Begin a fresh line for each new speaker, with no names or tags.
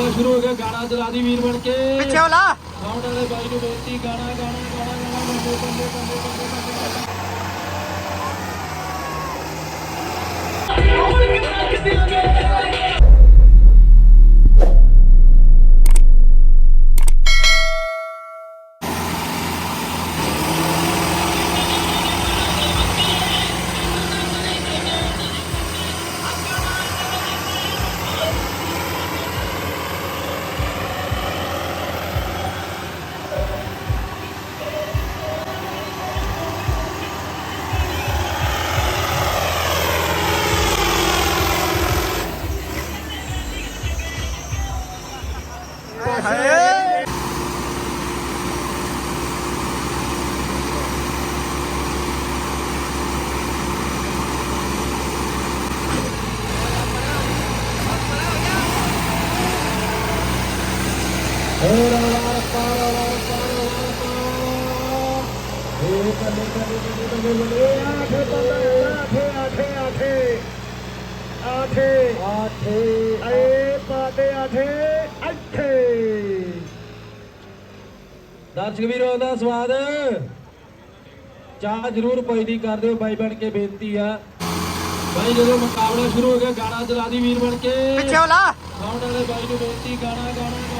ਗਾਣਾ ਚਲਾ ਦੀ ਵੀਰ ਬਣ ਕੇ
ਪਿੱਛੇ ਹੋਲਾ
ਸਾਊਂਡ ਵਾਲੇ ਬਾਈ ਨੂੰ ਬੇਨਤੀ ਗਾਣਾ ਗਾਣਾ ਗਾਣਾ ਗਾਣਾ ਬੰਦੇ ਬੰਦੇ ਬੰਦੇ ਬੰਦੇ ਦਰਸ਼ਕ ਵੀਰੋ ਦਾ ਸਵਾਦ ਚਾਹ ਜ਼ਰੂਰ ਪੈਦੀ ਕਰ ਦਿਓ ਬਾਈ ਬਣ ਕੇ ਬੇਨਤੀ ਆ। ਬਾਈ ਜਦੋਂ ਮੁਕਾਬਲਾ ਸ਼ੁਰੂ ਹੋ ਗਿਆ ਗਾਣਾ ਚਲਾ ਦੀ ਵੀਰ ਬਣ ਕੇ।
ਪਿੱਛੇ ਹੋਲਾ
ਸਾਊਂਡ ਵਾਲੇ ਬਾਈ ਨੂੰ ਬੇਨਤੀ ਗਾਣਾ ਗਾਣਾ।